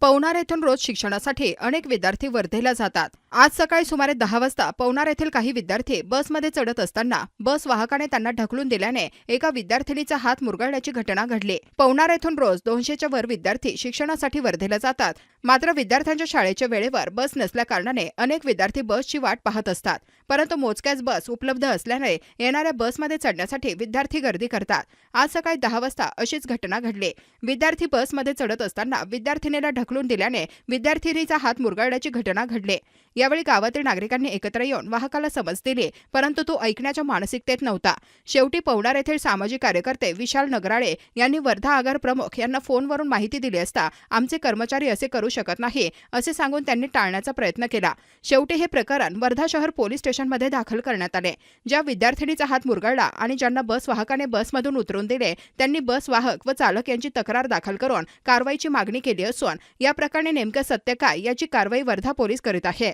पवनार येथून रोज शिक्षणासाठी अनेक विद्यार्थी वर्धेला जातात. आज सकाळी सुमारे दहा वाजता पवनार येथील काही विद्यार्थी बसमध्ये चढत असताना बस वाहकाने त्यांना ढकलून दिल्याने एका विद्यार्थिनीचा हात मुरगळण्याची घटना घडली. पवनार येथून रोज दोनशेच्या वर विद्यार्थी शिक्षणासाठी वर्धेला जातात. मात्र विद्यार्थ्यांच्या शाळेच्या वेळेवर बस नसल्याकारणाने अनेक विद्यार्थी बसची वाट पाहत असतात. परंतु मोजक्याच बस उपलब्ध असल्याने येणाऱ्या बसमध्ये चढण्यासाठी विद्यार्थी गर्दी करतात. आज सकाळी दहा वाजता अशीच घटना घडली. विद्यार्थी बसमध्ये चढत असताना विद्यार्थिनीला ढकलून दिल्याने विद्यार्थिनीचा हात मुरगळण्याची घटना घडली. यावेळी गावातील नागरिकांनी एकत्र येऊन वाहकाला समज दिली परंतु तो ऐकण्याच्या मानसिकतेत नव्हता. शेवटी पवनार येथील सामाजिक कार्यकर्ते विशाल नगराळे यांनी वर्धा आगार प्रमुख यांना फोनवरून माहिती दिली असता आमचे कर्मचारी असे करू शकत नाही असे सांगून त्यांनी टाळण्याचा प्रयत्न केला. शेवटी हे प्रकरण वर्धा शहर पोलीस स्टेशनमध्ये दाखल करण्यात आले. ज्या विद्यार्थिनीचा हात मुरगळला आणि ज्यांना बस वाहकाने बसमधून उतरून दिले त्यांनी बस वाहक व चालक यांची तक्रार दाखल करून कारवाईची मागणी केली असून या प्रकरणी नेमकं सत्य काय याची कारवाई वर्धा पोलीस करीत आहे.